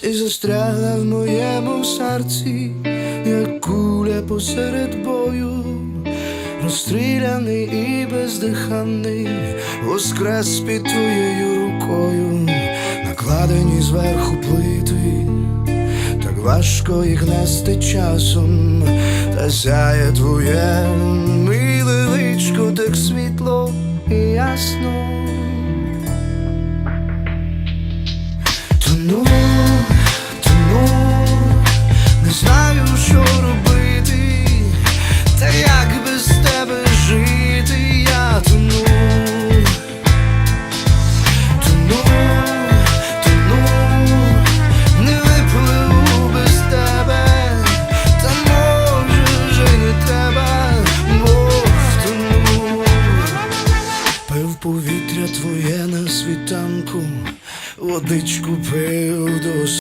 Ти застрягла в моєму серці, як куля посеред бою, розстріляний і бездиханий, воскрес під твоєю рукою, накладені зверху плити, так важко їх нести часом, та сяє твоє миле личко, так світло і ясно. Тону В повітря твоє на світанку, водичку пив до